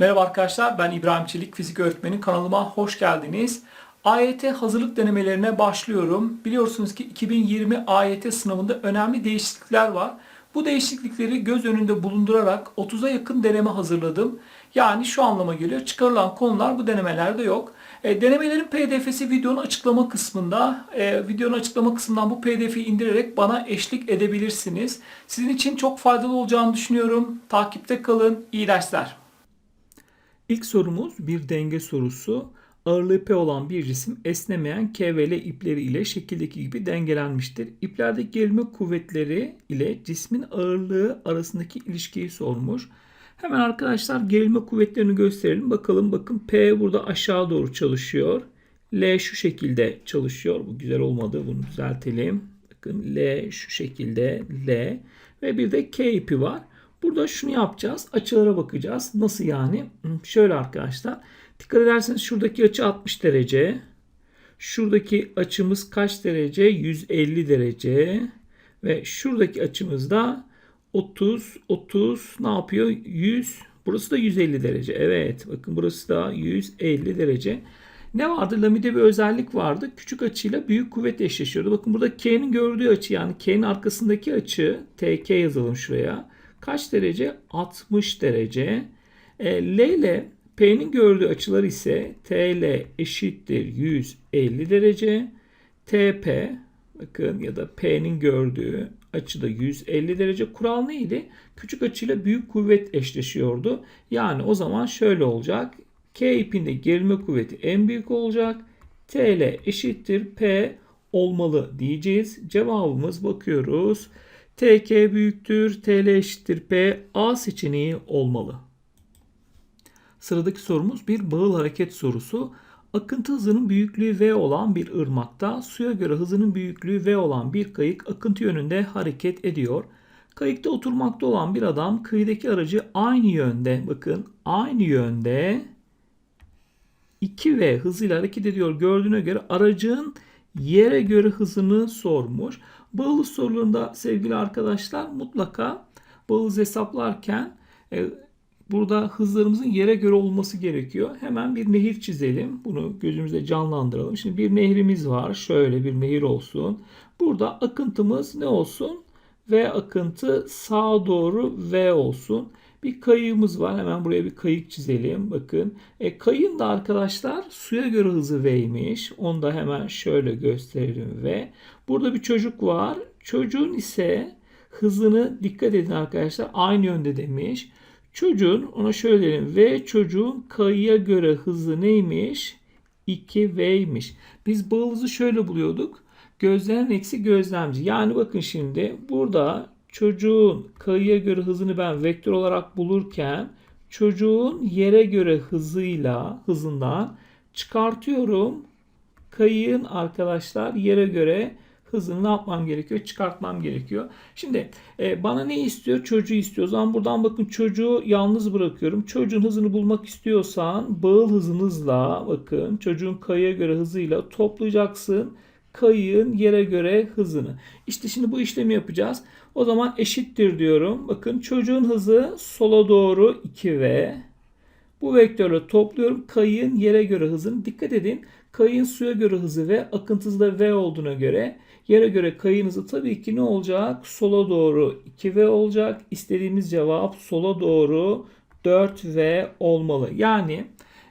Merhaba arkadaşlar, ben İbrahim Çelik, fizik öğretmeni. Kanalıma hoş geldiniz. AYT hazırlık denemelerine başlıyorum. Biliyorsunuz ki 2020 AYT sınavında önemli değişiklikler var. Bu değişiklikleri göz önünde bulundurarak 30'a yakın deneme hazırladım. Yani şu anlama geliyor. Çıkarılan konular bu denemelerde yok. E, denemelerin pdf'si videonun açıklama kısmında. E, videonun açıklama kısmından bu pdf'i indirerek bana eşlik edebilirsiniz. Sizin için çok faydalı olacağını düşünüyorum. Takipte kalın. İyi dersler. İlk sorumuz bir denge sorusu. Ağırlığı P olan bir cisim esnemeyen K ve L ipleri ile şekildeki gibi dengelenmiştir. İplerdeki gerilme kuvvetleri ile cismin ağırlığı arasındaki ilişkiyi sormuş. Hemen arkadaşlar gerilme kuvvetlerini gösterelim. Bakalım bakın P burada aşağı doğru çalışıyor. L şu şekilde çalışıyor. Bu güzel olmadı. Bunu düzeltelim. Bakın L şu şekilde L ve bir de K ipi var. Burada şunu yapacağız. Açılara bakacağız. Nasıl yani? Şöyle arkadaşlar. Dikkat ederseniz şuradaki açı 60 derece. Şuradaki açımız kaç derece? 150 derece. Ve şuradaki açımız da 30, 30 ne yapıyor? 100. Burası da 150 derece. Evet bakın burası da 150 derece. Ne vardı? Lamide bir özellik vardı. Küçük açıyla büyük kuvvet eşleşiyordu. Bakın burada K'nin gördüğü açı yani K'nin arkasındaki açı TK yazalım şuraya. Kaç derece? 60 derece. E, L ile P'nin gördüğü açılar ise TL eşittir 150 derece. TP bakın ya da P'nin gördüğü açıda 150 derece. Kural neydi? Küçük açıyla büyük kuvvet eşleşiyordu. Yani o zaman şöyle olacak. K ipinde gerilme kuvveti en büyük olacak. TL eşittir P olmalı diyeceğiz. Cevabımız bakıyoruz. TK büyüktür, TL eşittir P. A seçeneği olmalı. Sıradaki sorumuz bir bağıl hareket sorusu. Akıntı hızının büyüklüğü V olan bir ırmakta suya göre hızının büyüklüğü V olan bir kayık akıntı yönünde hareket ediyor. Kayıkta oturmakta olan bir adam kıyıdaki aracı aynı yönde bakın aynı yönde 2V hızıyla hareket ediyor gördüğüne göre aracın yere göre hızını sormuş. Bağlı sorularında sevgili arkadaşlar mutlaka bağlı hesaplarken e, burada hızlarımızın yere göre olması gerekiyor. Hemen bir nehir çizelim. Bunu gözümüzde canlandıralım. Şimdi bir nehrimiz var. Şöyle bir nehir olsun. Burada akıntımız ne olsun? V akıntı sağa doğru V olsun. Bir kayığımız var. Hemen buraya bir kayık çizelim. Bakın. E, kayığın da arkadaşlar suya göre hızı V'ymiş. Onu da hemen şöyle gösterelim V. Burada bir çocuk var. Çocuğun ise hızını dikkat edin arkadaşlar. Aynı yönde demiş. Çocuğun ona şöyle diyelim. V çocuğun kayıya göre hızı neymiş? 2V'ymiş. Biz bağ hızı şöyle buluyorduk. Gözlerin eksi gözlemci. Yani bakın şimdi burada çocuğun kayıya göre hızını ben vektör olarak bulurken çocuğun yere göre hızıyla hızından çıkartıyorum. Kayığın arkadaşlar yere göre hızını ne yapmam gerekiyor? Çıkartmam gerekiyor. Şimdi e, bana ne istiyor? Çocuğu istiyor. O zaman buradan bakın çocuğu yalnız bırakıyorum. Çocuğun hızını bulmak istiyorsan bağıl hızınızla bakın çocuğun kayıya göre hızıyla toplayacaksın kayığın yere göre hızını. İşte şimdi bu işlemi yapacağız. O zaman eşittir diyorum. Bakın çocuğun hızı sola doğru 2V. Bu vektörle topluyorum. Kayığın yere göre hızını. Dikkat edin. Kayığın suya göre hızı ve akıntısı da V olduğuna göre yere göre kayığın hızı tabii ki ne olacak? Sola doğru 2V olacak. İstediğimiz cevap sola doğru 4V olmalı. Yani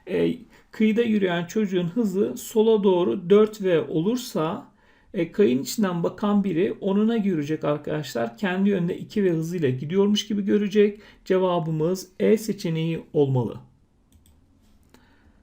e, kıyıda yürüyen çocuğun hızı sola doğru 4V olursa e, kayın içinden bakan biri onuna görecek arkadaşlar. Kendi yönünde 2V hızıyla gidiyormuş gibi görecek. Cevabımız E seçeneği olmalı.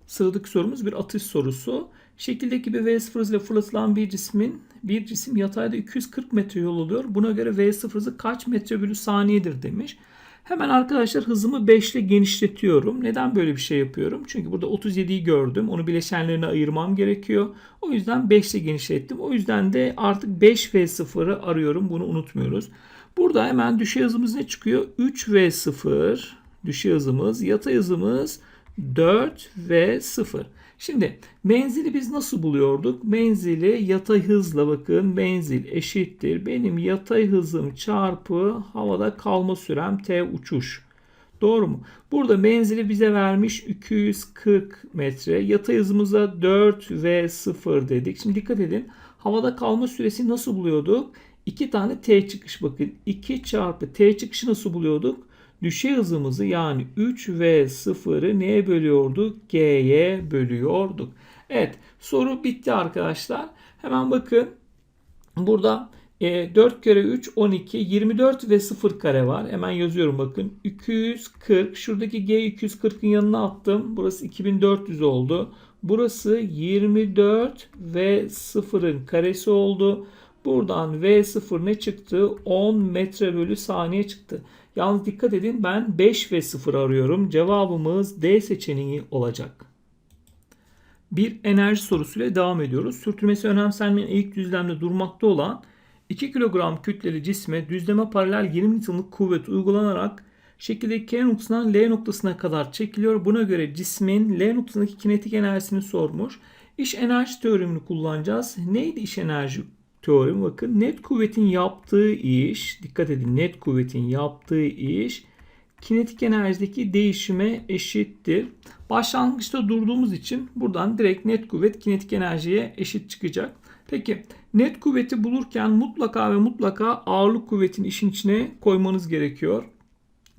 Sıradaki sorumuz bir atış sorusu. Şekildeki bir V0 hızıyla fırlatılan bir cismin bir cisim yatayda 240 metre yol alıyor. Buna göre V0 hızı kaç metre bölü saniyedir demiş. Hemen arkadaşlar hızımı 5 ile genişletiyorum. Neden böyle bir şey yapıyorum? Çünkü burada 37'yi gördüm. Onu bileşenlerine ayırmam gerekiyor. O yüzden 5 ile genişlettim. O yüzden de artık 5V0'ı arıyorum. Bunu unutmuyoruz. Burada hemen düşey hızımız ne çıkıyor? 3V0 düşey hızımız. Yatay hızımız 4V0. Şimdi menzili biz nasıl buluyorduk? Menzili yatay hızla bakın menzil eşittir. Benim yatay hızım çarpı havada kalma sürem t uçuş. Doğru mu? Burada menzili bize vermiş 240 metre. Yatay hızımıza 4 ve 0 dedik. Şimdi dikkat edin. Havada kalma süresi nasıl buluyorduk? 2 tane T çıkış bakın. 2 çarpı T çıkışı nasıl buluyorduk? Düşey hızımızı yani 3 ve 0'ı neye bölüyorduk? G'ye bölüyorduk. Evet soru bitti arkadaşlar. Hemen bakın. Burada e, 4 kere 3 12 24 ve 0 kare var. Hemen yazıyorum bakın. 240 şuradaki G 240'ın yanına attım. Burası 2400 oldu. Burası 24 ve 0'ın karesi oldu. Buradan V0 ne çıktı? 10 metre bölü saniye çıktı. Yalnız dikkat edin ben 5 ve 0 arıyorum. Cevabımız D seçeneği olacak. Bir enerji sorusuyla devam ediyoruz. Sürtünmesi önemsenmeyen eğik düzlemde durmakta olan 2 kilogram kütleli cisme düzleme paralel 20 Newton'luk kuvvet uygulanarak şekildeki K noktasından L noktasına kadar çekiliyor. Buna göre cismin L noktasındaki kinetik enerjisini sormuş. İş enerji teoremini kullanacağız. Neydi iş enerji teoremi? Bakın net kuvvetin yaptığı iş, dikkat edin net kuvvetin yaptığı iş kinetik enerjideki değişime eşittir. Başlangıçta durduğumuz için buradan direkt net kuvvet kinetik enerjiye eşit çıkacak. Peki net kuvveti bulurken mutlaka ve mutlaka ağırlık kuvvetini işin içine koymanız gerekiyor.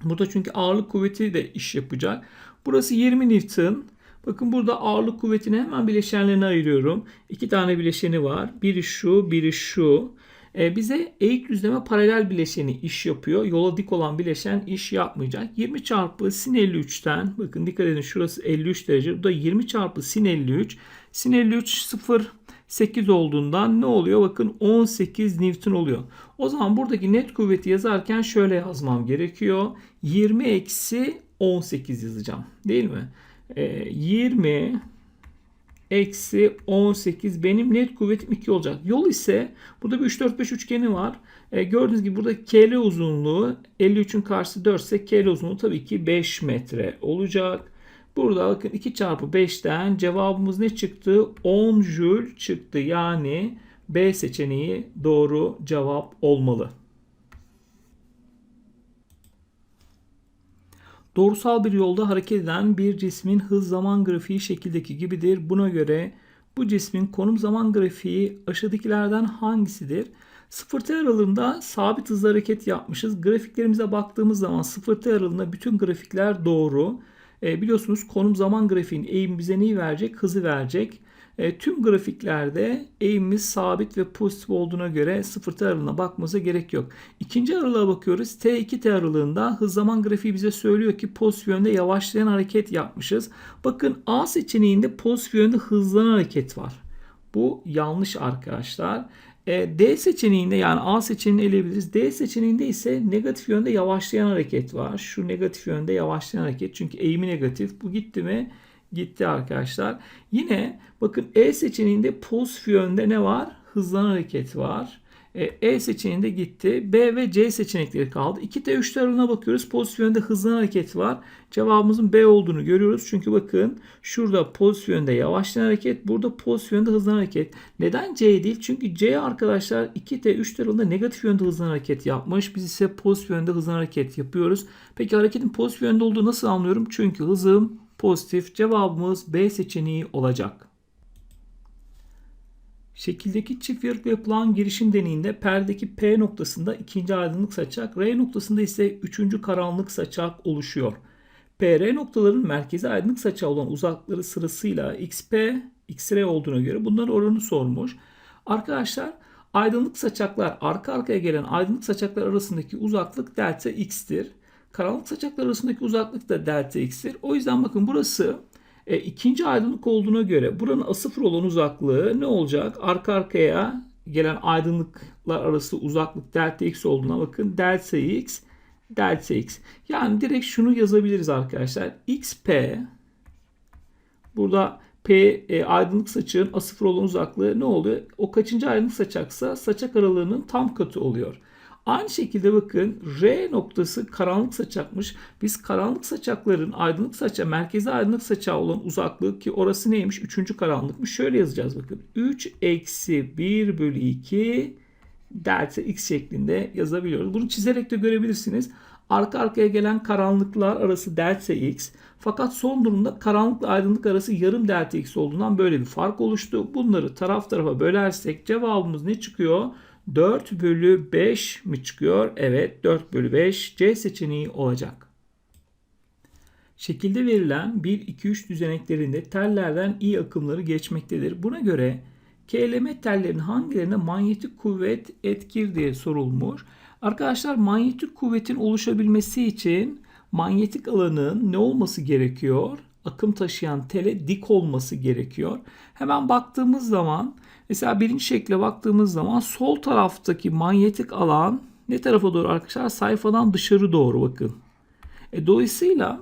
Burada çünkü ağırlık kuvveti de iş yapacak. Burası 20 Newton. Bakın burada ağırlık kuvvetini hemen bileşenlerine ayırıyorum. İki tane bileşeni var. Biri şu, biri şu. Ee, bize eğik düzleme paralel bileşeni iş yapıyor. Yola dik olan bileşen iş yapmayacak. 20 çarpı sin 53'ten bakın dikkat edin şurası 53 derece. Bu da 20 çarpı sin 53. Sin 53 0 8 olduğundan ne oluyor? Bakın 18 Newton oluyor. O zaman buradaki net kuvveti yazarken şöyle yazmam gerekiyor. 20 eksi 18 yazacağım. Değil mi? Ee, 20 eksi 18 benim net kuvvetim 2 olacak. Yol ise burada bir 3 4 5 üçgeni var. E, gördüğünüz gibi burada KL uzunluğu 53'ün karşısı 4 ise KL uzunluğu tabii ki 5 metre olacak. Burada bakın 2 çarpı 5'ten cevabımız ne çıktı? 10 jül çıktı. Yani B seçeneği doğru cevap olmalı. Doğrusal bir yolda hareket eden bir cismin hız zaman grafiği şekildeki gibidir. Buna göre bu cismin konum zaman grafiği aşağıdakilerden hangisidir? 0 t aralığında sabit hızla hareket yapmışız. Grafiklerimize baktığımız zaman 0 t aralığında bütün grafikler doğru. E, biliyorsunuz konum zaman grafiğin eğim bize neyi verecek? Hızı verecek. E, tüm grafiklerde eğimimiz sabit ve pozitif olduğuna göre 0 t aralığına bakmamıza gerek yok. İkinci aralığa bakıyoruz. T2T aralığında hız zaman grafiği bize söylüyor ki pozitif yönde yavaşlayan hareket yapmışız. Bakın A seçeneğinde pozitif yönde hızlanan hareket var. Bu yanlış arkadaşlar. E, D seçeneğinde yani A seçeneğini eleyebiliriz. D seçeneğinde ise negatif yönde yavaşlayan hareket var. Şu negatif yönde yavaşlayan hareket. Çünkü eğimi negatif. Bu gitti mi? Gitti arkadaşlar. Yine bakın E seçeneğinde pozitif yönde ne var? Hızlanan hareket var. E, e seçeneğinde gitti. B ve C seçenekleri kaldı. 2T 3 aralığına bakıyoruz. Pozitif yönde hızlanan hareket var. Cevabımızın B olduğunu görüyoruz. Çünkü bakın şurada pozitif yönde yavaşlayan hareket. Burada pozitif yönde hızlanan hareket. Neden C değil? Çünkü C arkadaşlar 2T 3 aralığında negatif yönde hızlanan hareket yapmış. Biz ise pozitif yönde hızlanan hareket yapıyoruz. Peki hareketin pozitif yönde olduğu nasıl anlıyorum? Çünkü hızım pozitif. Cevabımız B seçeneği olacak. Şekildeki çift yarıklı yapılan girişim deneyinde perdeki P noktasında ikinci aydınlık saçak, R noktasında ise üçüncü karanlık saçak oluşuyor. PR noktaların merkezi aydınlık saçağı olan uzaklıkları sırasıyla XP, XR olduğuna göre bunların oranı sormuş. Arkadaşlar aydınlık saçaklar arka arkaya gelen aydınlık saçaklar arasındaki uzaklık delta x'tir. Karanlık saçaklar arasındaki uzaklık da delta x'tir. O yüzden bakın burası e, ikinci aydınlık olduğuna göre buranın A0 olan uzaklığı ne olacak? Arka arkaya gelen aydınlıklar arası uzaklık delta x olduğuna bakın. Delta x, delta x. Yani direkt şunu yazabiliriz arkadaşlar. xp burada P e, aydınlık saçığın A0 olan uzaklığı ne oluyor? O kaçıncı aydınlık saçaksa saçak aralığının tam katı oluyor. Aynı şekilde bakın R noktası karanlık saçakmış. Biz karanlık saçakların aydınlık saça, merkezi aydınlık saçağı olan uzaklığı ki orası neymiş? Üçüncü karanlıkmış. Şöyle yazacağız bakın. 3 eksi 1 bölü 2 delta x şeklinde yazabiliyoruz. Bunu çizerek de görebilirsiniz. arka arkaya gelen karanlıklar arası delta x. Fakat son durumda karanlıkla aydınlık arası yarım delta x olduğundan böyle bir fark oluştu. Bunları taraf tarafa bölersek cevabımız ne çıkıyor? 4 bölü 5 mi çıkıyor? Evet 4 bölü 5 C seçeneği olacak. Şekilde verilen 1, 2, 3 düzeneklerinde tellerden i akımları geçmektedir. Buna göre KLM tellerinin hangilerine manyetik kuvvet etkir diye sorulmuş. Arkadaşlar manyetik kuvvetin oluşabilmesi için manyetik alanın ne olması gerekiyor? Akım taşıyan tele dik olması gerekiyor. Hemen baktığımız zaman mesela birinci şekle baktığımız zaman sol taraftaki manyetik alan ne tarafa doğru arkadaşlar? Sayfadan dışarı doğru bakın. E, dolayısıyla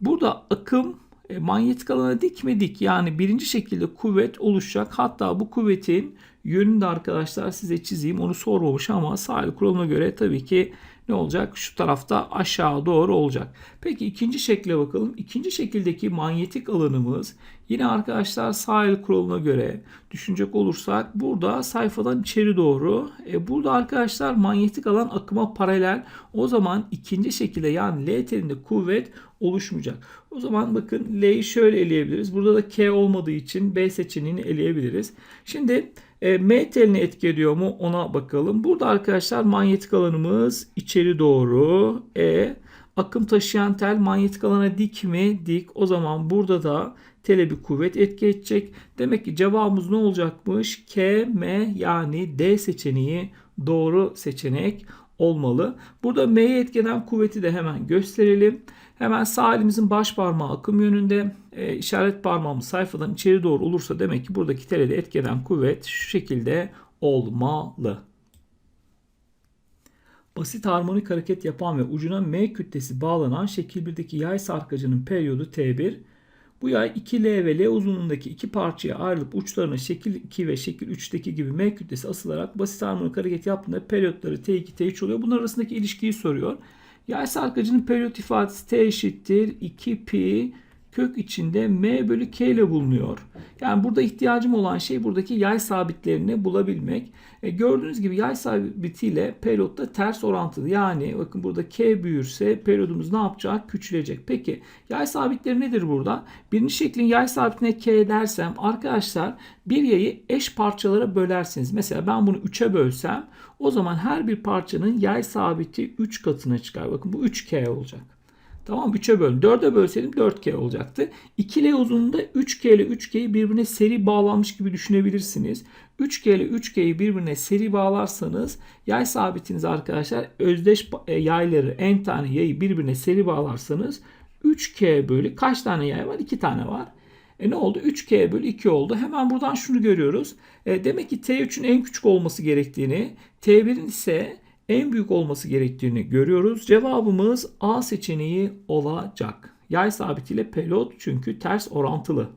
burada akım e, manyetik alana dik mi dik yani birinci şekilde kuvvet oluşacak. Hatta bu kuvvetin yönünü de arkadaşlar size çizeyim. Onu sormamış ama sahil kuralına göre tabii ki ne olacak? Şu tarafta aşağı doğru olacak. Peki ikinci şekle bakalım. İkinci şekildeki manyetik alanımız yine arkadaşlar sahil kuralına göre düşünecek olursak burada sayfadan içeri doğru. E burada arkadaşlar manyetik alan akıma paralel. O zaman ikinci şekilde yani L telinde kuvvet oluşmayacak. O zaman bakın L'yi şöyle eleyebiliriz. Burada da K olmadığı için B seçeneğini eleyebiliriz. Şimdi e, M teline etki ediyor mu ona bakalım. Burada arkadaşlar manyetik alanımız içeri doğru. E akım taşıyan tel manyetik alana dik mi? Dik. O zaman burada da tele bir kuvvet etki edecek. Demek ki cevabımız ne olacakmış? K, M yani D seçeneği doğru seçenek olmalı. Burada M'ye etkeden kuvveti de hemen gösterelim. Hemen sağ elimizin baş parmağı akım yönünde e, işaret parmağımız sayfadan içeri doğru olursa demek ki buradaki telede etkeden kuvvet şu şekilde olmalı. Basit harmonik hareket yapan ve ucuna M kütlesi bağlanan şekil 1'deki yay sarkacının periyodu T1. Bu yay 2L ve L uzunluğundaki iki parçaya ayrılıp uçlarına şekil 2 ve şekil 3'teki gibi M kütlesi asılarak basit harmonik hareket yaptığında periyotları T2, T3 oluyor. Bunlar arasındaki ilişkiyi soruyor. Yay sarkacının periyot ifadesi T eşittir 2 pi kök içinde m bölü k ile bulunuyor. Yani burada ihtiyacım olan şey buradaki yay sabitlerini bulabilmek. E, gördüğünüz gibi yay sabitiyle periyotta ters orantılı. Yani bakın burada k büyürse periyodumuz ne yapacak? Küçülecek. Peki yay sabitleri nedir burada? Birinci şeklin yay sabitine k dersem arkadaşlar bir yayı eş parçalara bölersiniz. Mesela ben bunu 3'e bölsem o zaman her bir parçanın yay sabiti 3 katına çıkar. Bakın bu 3k olacak. Tamam 3'e böl. 4'e bölseydim 4K olacaktı. 2L uzunluğunda 3K ile 3K'yi birbirine seri bağlanmış gibi düşünebilirsiniz. 3K ile 3K'yi birbirine seri bağlarsanız yay sabitiniz arkadaşlar özdeş e, yayları en tane yayı birbirine seri bağlarsanız 3K bölü kaç tane yay var? 2 tane var. E ne oldu? 3K bölü 2 oldu. Hemen buradan şunu görüyoruz. E demek ki T3'ün en küçük olması gerektiğini, T1'in ise en büyük olması gerektiğini görüyoruz. Cevabımız A seçeneği olacak. Yay sabitiyle pelot çünkü ters orantılı.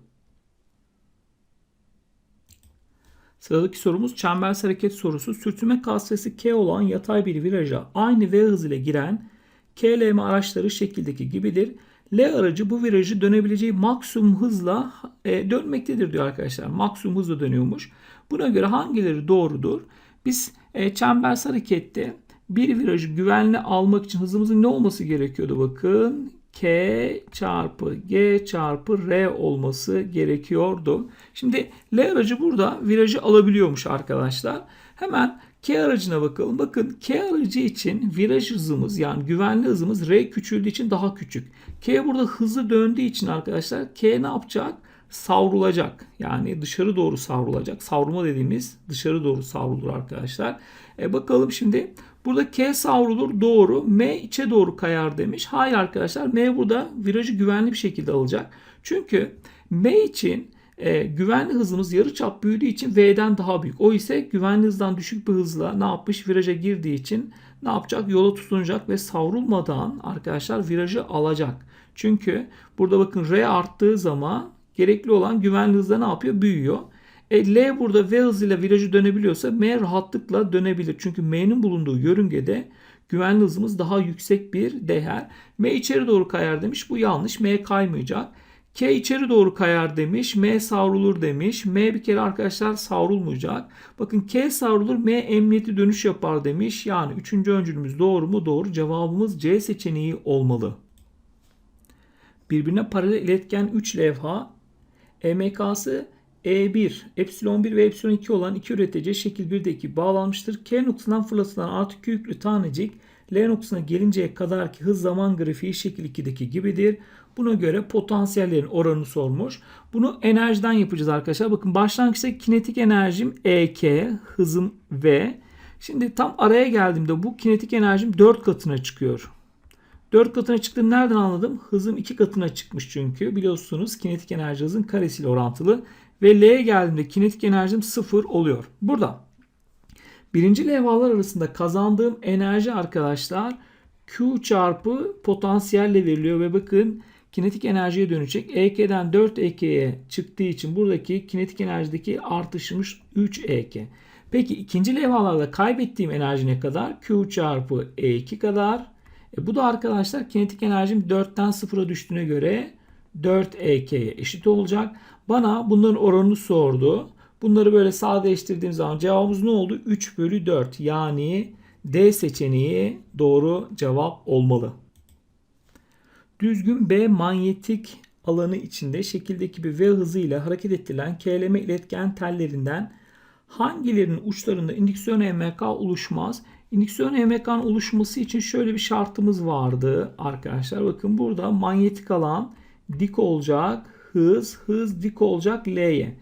Sıradaki sorumuz çembersel hareket sorusu. Sürtünme katsayısı K olan yatay bir viraja aynı V hız ile giren KLM araçları şekildeki gibidir. L aracı bu virajı dönebileceği maksimum hızla e, dönmektedir diyor arkadaşlar. Maksimum hızla dönüyormuş. Buna göre hangileri doğrudur? Biz e, çembersel harekette bir virajı güvenli almak için hızımızın ne olması gerekiyordu bakın. K çarpı G çarpı R olması gerekiyordu. Şimdi L aracı burada virajı alabiliyormuş arkadaşlar. Hemen K aracına bakalım. Bakın K aracı için viraj hızımız yani güvenli hızımız R küçüldüğü için daha küçük. K burada hızlı döndüğü için arkadaşlar K ne yapacak? Savrulacak. Yani dışarı doğru savrulacak. Savrulma dediğimiz dışarı doğru savrulur arkadaşlar. E bakalım şimdi burada K savrulur doğru. M içe doğru kayar demiş. Hayır arkadaşlar M burada virajı güvenli bir şekilde alacak. Çünkü M için e, güvenli hızımız yarıçap büyüdüğü için V'den daha büyük. O ise güvenli hızdan düşük bir hızla ne yapmış? Viraja girdiği için ne yapacak? Yola tutunacak ve savrulmadan arkadaşlar virajı alacak. Çünkü burada bakın R arttığı zaman gerekli olan güvenli hızda ne yapıyor? Büyüyor. E, L burada V hızıyla virajı dönebiliyorsa M rahatlıkla dönebilir. Çünkü M'nin bulunduğu yörüngede güvenli hızımız daha yüksek bir değer. M içeri doğru kayar demiş. Bu yanlış. M kaymayacak. K içeri doğru kayar demiş. M savrulur demiş. M bir kere arkadaşlar savrulmayacak. Bakın K savrulur M emniyeti dönüş yapar demiş. Yani üçüncü öncülümüz doğru mu? Doğru. Cevabımız C seçeneği olmalı. Birbirine paralel iletken 3 levha EMK'sı E1, epsilon 1 ve epsilon 2 olan iki üretici şekil 1'deki bağlanmıştır. K noktasından fırlatılan artı Q yüklü tanecik L noktasına gelinceye kadar ki hız zaman grafiği şekil 2'deki gibidir. Buna göre potansiyellerin oranını sormuş. Bunu enerjiden yapacağız arkadaşlar. Bakın başlangıçta kinetik enerjim EK, hızım V. Şimdi tam araya geldiğimde bu kinetik enerjim 4 katına çıkıyor. 4 katına çıktığını nereden anladım? Hızım 2 katına çıkmış çünkü. Biliyorsunuz kinetik enerji hızın karesiyle orantılı. Ve L'ye geldiğimde kinetik enerjim 0 oluyor. Burada birinci levhalar arasında kazandığım enerji arkadaşlar Q çarpı potansiyelle veriliyor. Ve bakın kinetik enerjiye dönecek. EK'den 4 EK'ye çıktığı için buradaki kinetik enerjideki artışmış 3 EK. Peki ikinci levhalarda kaybettiğim enerji ne kadar? Q çarpı E2 kadar. E bu da arkadaşlar kinetik enerjim 4'ten 0'a düştüğüne göre 4 EK'ye eşit olacak. Bana bunların oranını sordu. Bunları böyle sadeleştirdiğim zaman cevabımız ne oldu? 3 bölü 4 yani D seçeneği doğru cevap olmalı. Düzgün B manyetik alanı içinde şekildeki bir V hızıyla hareket ettirilen KLM iletken tellerinden hangilerinin uçlarında indüksiyon EMK oluşmaz? İndüksiyon EMK'nın oluşması için şöyle bir şartımız vardı arkadaşlar. Bakın burada manyetik alan dik olacak. Hız, hız dik olacak L'ye.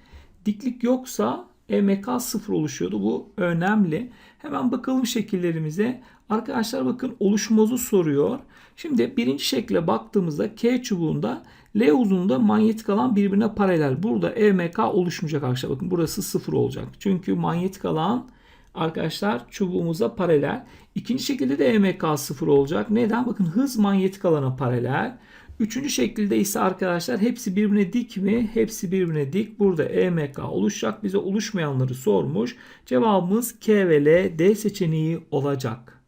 Diklik yoksa EMK sıfır oluşuyordu. Bu önemli. Hemen bakalım şekillerimize. Arkadaşlar bakın oluşmazı soruyor. Şimdi birinci şekle baktığımızda K çubuğunda L uzunluğunda manyetik alan birbirine paralel. Burada EMK oluşmayacak arkadaşlar. Bakın burası sıfır olacak. Çünkü manyetik alan arkadaşlar çubuğumuza paralel. İkinci şekilde de EMK sıfır olacak. Neden? Bakın hız manyetik alana paralel. Üçüncü şekilde ise arkadaşlar hepsi birbirine dik mi? Hepsi birbirine dik. Burada EMK oluşacak. Bize oluşmayanları sormuş. Cevabımız K ve L D seçeneği olacak.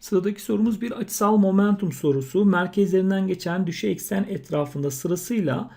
Sıradaki sorumuz bir açısal momentum sorusu. Merkezlerinden geçen düşey eksen etrafında sırasıyla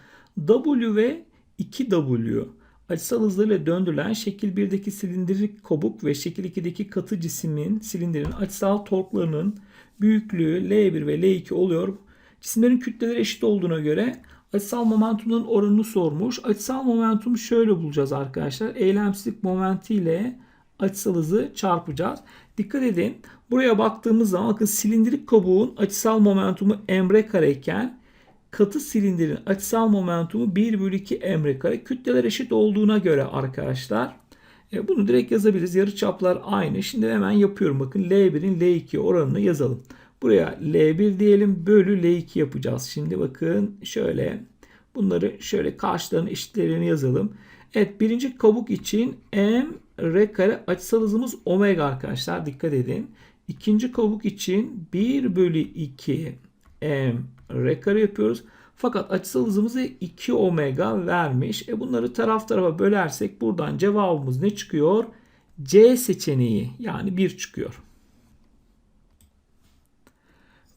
W ve 2W açısal hızlarıyla döndürülen şekil 1'deki silindirik kabuk ve şekil 2'deki katı cismin silindirin açısal torklarının büyüklüğü L1 ve L2 oluyor. Cisimlerin kütleleri eşit olduğuna göre açısal momentumun oranını sormuş. Açısal momentumu şöyle bulacağız arkadaşlar. Eylemsizlik momenti ile açısal hızı çarpacağız. Dikkat edin. Buraya baktığımız zaman bakın silindirik kabuğun açısal momentumu emre kareyken katı silindirin açısal momentumu 1 bölü 2 emre kare. Kütleler eşit olduğuna göre arkadaşlar e, bunu direkt yazabiliriz. Yarı çaplar aynı. Şimdi hemen yapıyorum. Bakın L1'in L2 oranını yazalım. Buraya L1 diyelim bölü L2 yapacağız. Şimdi bakın şöyle bunları şöyle karşılarının eşitlerini yazalım. Evet birinci kabuk için M R kare açısal hızımız omega arkadaşlar dikkat edin. İkinci kabuk için 1 bölü 2 M R kare yapıyoruz. Fakat açısal hızımızı 2 omega vermiş. E bunları taraf tarafa bölersek buradan cevabımız ne çıkıyor? C seçeneği yani 1 çıkıyor.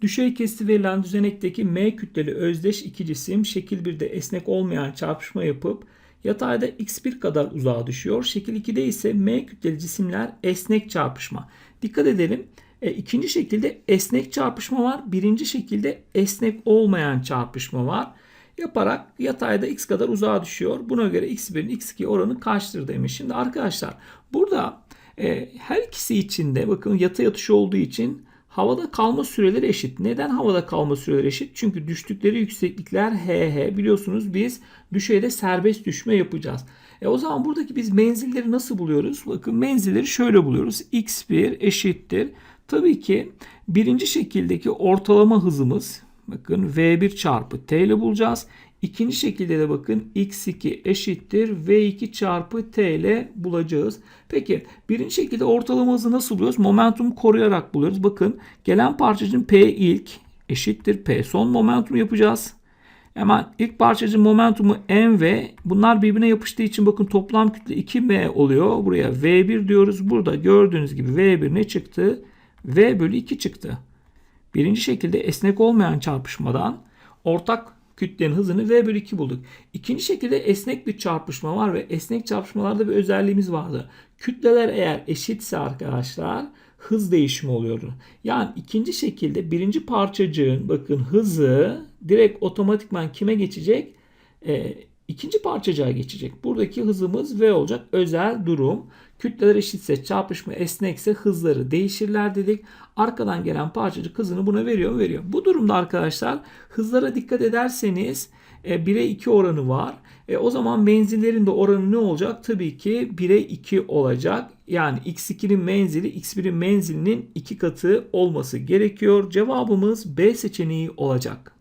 Düşey kesti verilen düzenekteki M kütleli özdeş iki cisim şekil 1'de esnek olmayan çarpışma yapıp yatayda x1 kadar uzağa düşüyor. Şekil 2'de ise M kütleli cisimler esnek çarpışma. Dikkat edelim. E, ikinci şekilde esnek çarpışma var. Birinci şekilde esnek olmayan çarpışma var. Yaparak yatayda x kadar uzağa düşüyor. Buna göre x1'in x2 oranı kaçtır demiş. Şimdi arkadaşlar burada e, her ikisi için de bakın yatay atışı olduğu için havada kalma süreleri eşit. Neden havada kalma süreleri eşit? Çünkü düştükleri yükseklikler h Biliyorsunuz biz düşeyde serbest düşme yapacağız. E o zaman buradaki biz menzilleri nasıl buluyoruz? Bakın menzilleri şöyle buluyoruz. x1 eşittir. Tabii ki birinci şekildeki ortalama hızımız bakın v1 çarpı t ile bulacağız. İkinci şekilde de bakın x2 eşittir v2 çarpı t ile bulacağız. Peki birinci şekilde ortalama hızı nasıl buluyoruz? Momentumu koruyarak buluyoruz. Bakın gelen parçacığın p ilk eşittir p son momentum yapacağız. Hemen ilk parçacığın momentumu m ve bunlar birbirine yapıştığı için bakın toplam kütle 2m oluyor. Buraya v1 diyoruz. Burada gördüğünüz gibi v1 ne çıktı? v bölü 2 çıktı. Birinci şekilde esnek olmayan çarpışmadan ortak kütlenin hızını V bölü 2 bulduk. İkinci şekilde esnek bir çarpışma var ve esnek çarpışmalarda bir özelliğimiz vardı. Kütleler eğer eşitse arkadaşlar hız değişimi oluyordu. Yani ikinci şekilde birinci parçacığın bakın hızı direkt otomatikman kime geçecek? Ee, ikinci parçacığa geçecek. Buradaki hızımız V olacak. Özel durum. Kütleler eşitse çarpışma esnekse hızları değişirler dedik. Arkadan gelen parçacık hızını buna veriyor? Veriyor. Bu durumda arkadaşlar hızlara dikkat ederseniz e, 1'e 2 oranı var. E, o zaman menzillerin de oranı ne olacak? Tabii ki 1'e 2 olacak. Yani x2'nin menzili x1'in menzilinin 2 katı olması gerekiyor. Cevabımız B seçeneği olacak.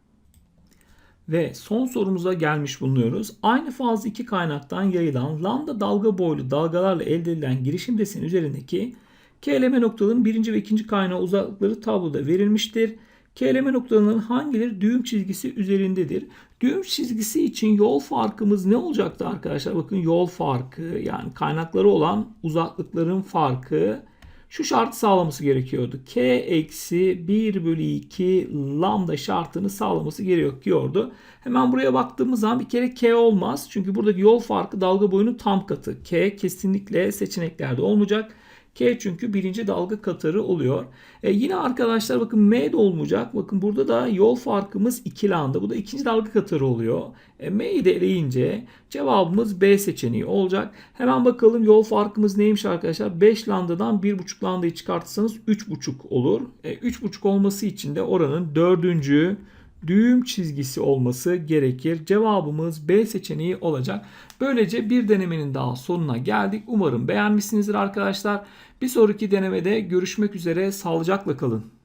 Ve son sorumuza gelmiş bulunuyoruz. Aynı fazla iki kaynaktan yayılan lambda dalga boylu dalgalarla elde edilen girişim deseni üzerindeki KLM noktalarının birinci ve ikinci kaynağı uzaklıkları tabloda verilmiştir. KLM noktalarının hangileri düğüm çizgisi üzerindedir? Düğüm çizgisi için yol farkımız ne olacaktı arkadaşlar? Bakın yol farkı yani kaynakları olan uzaklıkların farkı şu şartı sağlaması gerekiyordu. K eksi 1 bölü 2 lambda şartını sağlaması gerekiyordu. Hemen buraya baktığımız zaman bir kere K olmaz. Çünkü buradaki yol farkı dalga boyunun tam katı. K kesinlikle seçeneklerde olmayacak. K çünkü birinci dalga katarı oluyor. E yine arkadaşlar bakın M de olmayacak. Bakın burada da yol farkımız 2 lambda. Bu da ikinci dalga katarı oluyor. E, M'yi de eleyince cevabımız B seçeneği olacak. Hemen bakalım yol farkımız neymiş arkadaşlar? 5 lambdadan 1,5 lambdayı çıkartırsanız 3,5 olur. E, 3,5 olması için de oranın dördüncü düğüm çizgisi olması gerekir. Cevabımız B seçeneği olacak. Böylece bir denemenin daha sonuna geldik. Umarım beğenmişsinizdir arkadaşlar. Bir sonraki denemede görüşmek üzere. Sağlıcakla kalın.